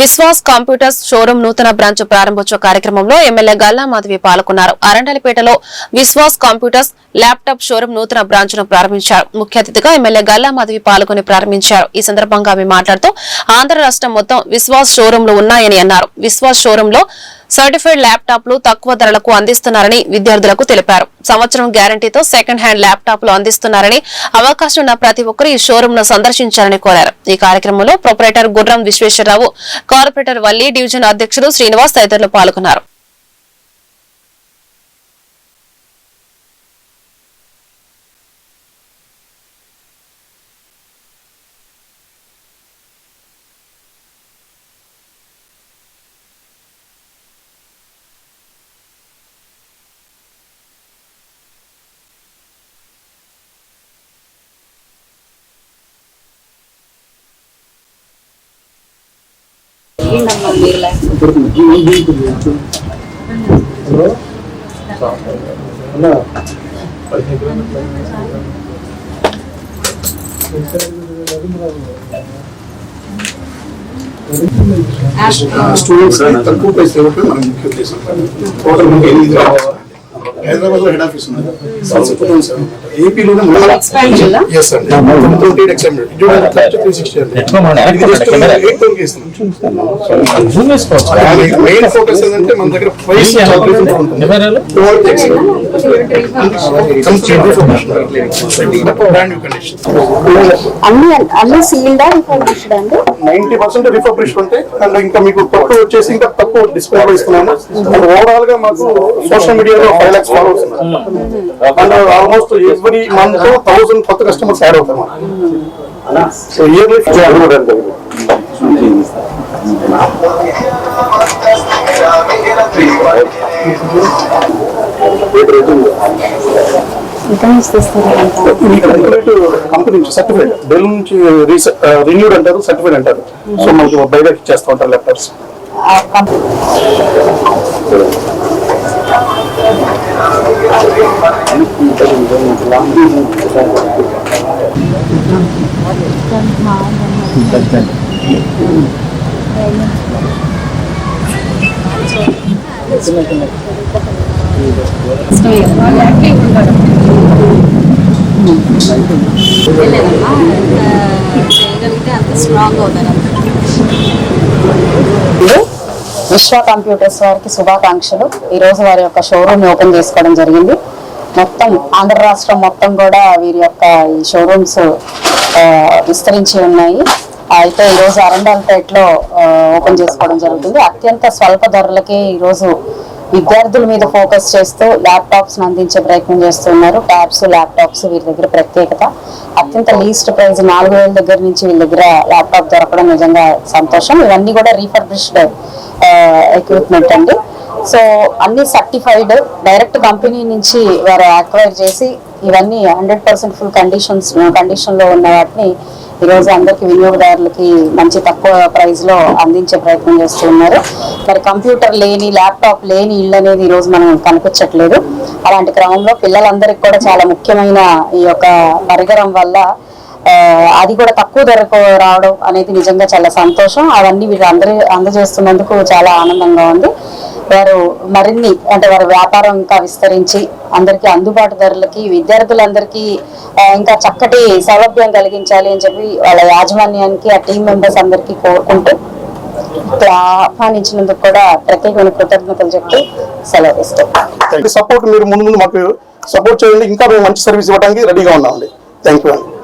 Vishwas computers showroom నూతన branch ప్రారంభోత్సవ కార్యక్రమంలో ఎమ్మెల్యే గల్లా మాధవి పాల్గొన్నారు. అరండలిపేటలో విశ్వాస్ కంప్యూటర్స్ ల్యాప్టాప్ షోరూం నూతన బ్రాంచ్ను ప్రారంభించారు. ముఖ్య అతిథిగా ఎమ్మెల్యే గల్లా మాధవి పాల్గొని ప్రారంభించారు. ఈ సందర్భంగా ఆమె మాట్లాడుతూ ఆంధ్ర రాష్ట్రం మొత్తం విశ్వాస్ షోరూంలు ఉన్నాయని అన్నారు. విశ్వాస్ షోరూంలో సర్టిఫైడ్ ల్యాప్టాప్లు తక్కువ ధరలకు అందిస్తున్నారని విద్యార్థులకు తెలిపారు. సంవత్సరం గ్యారంటీతో సెకండ్ హ్యాండ్ ల్యాప్టాప్లు అందిస్తున్నారని అవకాశం ఉన్న ప్రతి ఒక్కరూ ఈ షోరూం ను సందర్శించాలని కోరారు. ఈ కార్యక్రమంలో ప్రొపరేటర్ గుర్రం విశ్వేశ్వరరావు కార్పొరేటర్ వల్లి డివిజన్ అధ్యక్షుడు శ్రీనివాస్ తదితరులు పాల్గొన్నారు. స్టూడెంట్స్ తక్కువ ఇవ్వటం మన ముఖ్య ఉద్దేశం టోటల్ మనకి ఎనిమిది కావాలి హైదరాబాద్లో హెడ్ ఆఫీస్ ఉన్నది సంస్కృతం సార్ ఏపీలో ఎస్ అండి ట్వంటీ ఎక్స్ఎండ్ త్రీ సిక్స్టీ మెయిన్ ఫోకస్ ఏంటంటే మన దగ్గర ప్రైస్ నైన్టీ పర్సెంట్ రిఫర్బిష్ ఉంటాయి అండ్? ఇంకా మీకు తక్కువ వచ్చేసి ఇంకా తక్కువ డిస్ప్లే కూడా ఇస్తున్నాము. ఓవరాల్గా మాకు సోషల్ మీడియాలో ఫైవ్ లాక్స్ ఫాలోవర్స్ ఉన్నారు ఆల్మోస్ట్ ఎవ్రీ మంత్ థౌసండ్ కొత్త కస్టమర్స్ యాడ్ అవుతారు సో ఇయర్లీ కంపెనీ నుంచి సర్టిఫైడ్ డెల్ నుంచి రిన్యూడ్ అంటారు సర్టిఫైడ్ అంటారు. సో మనకి బయటకి ఇచ్చేస్తూ ఉంటారు లెటర్స్ చేయగలిగితే అంత స్ట్రాంగ్ అవుతారు విశ్వ కంప్యూటర్స్ వారికి శుభాకాంక్షలు. ఈరోజు వారి యొక్క షోరూమ్ ఓపెన్ చేసుకోవడం జరిగింది. మొత్తం ఆంధ్ర రాష్ట్రం మొత్తం కూడా వీరి యొక్క ఈ షోరూమ్స్ విస్తరించి ఉన్నాయి. అయితే ఈ రోజు అరండాల్పేటలో ఓపెన్ చేసుకోవడం జరుగుతుంది. అత్యంత స్వల్ప ధరలకే ఈరోజు విద్యార్థుల మీద ఫోకస్ చేస్తూ ల్యాప్టాప్స్ అందించే ప్రయత్నం చేస్తున్నారు. ట్యాబ్స్ ల్యాప్టాప్స్ వీరి దగ్గర ప్రత్యేకత. అత్యంత లీస్ట్ ప్రైస్ నాలుగు వేల దగ్గర నుంచి వీళ్ళ దగ్గర ల్యాప్టాప్ దొరకడం నిజంగా సంతోషం. ఇవన్నీ కూడా రీఫర్బిష్డ్ ఎక్విప్మెంట్ అండి. సో అన్ని సర్టిఫైడ్ డైరెక్ట్ కంపెనీ నుంచి వారు అక్వైర్ చేసి ఇవన్నీ హండ్రెడ్ పర్సెంట్ ఫుల్ కండిషన్స్ కండిషన్లో ఉన్న వాటిని ఈ రోజు అందరికి వినియోగదారులకి మంచి తక్కువ ప్రైస్లో అందించే ప్రయత్నం చేస్తున్నారు మరి కంప్యూటర్ లేని ల్యాప్టాప్ లేని ఇల్లు అనేది ఈ రోజు మనం కనిపించట్లేదు. అలాంటి క్రమంలో పిల్లలందరికీ కూడా చాలా ముఖ్యమైన ఈ యొక్క పరికరం వల్ల అది కూడా తక్కువ ధరకు రావడం అనేది నిజంగా చాలా సంతోషం. అవన్నీ వీళ్ళు అందరి అందజేస్తున్నందుకు చాలా ఆనందంగా ఉంది. వారు మరిన్ని అంటే వారి వ్యాపారం ఇంకా విస్తరించి అందరికీ అందుబాటు ధరలకి విద్యార్థులందరికీ ఇంకా చక్కటి సౌలభ్యం కలిగించాలి అని చెప్పి వాళ్ళ యాజమాన్యానికి ఆ టీం మెంబర్స్ అందరికీ కోరుకుంటూ ఆహ్వానించినందుకు కూడా ప్రత్యేకమైన కృతజ్ఞతలు చెప్తూ సెలవు ఇస్తాం సపోర్ట్ మీరు ముందు ముందు మాకు సపోర్ట్ చేయండి. ఇంకా మేము మంచి సర్వీస్ ఇవ్వడానికి రెడీగా ఉన్నామండి. థ్యాంక్ యూ అండి.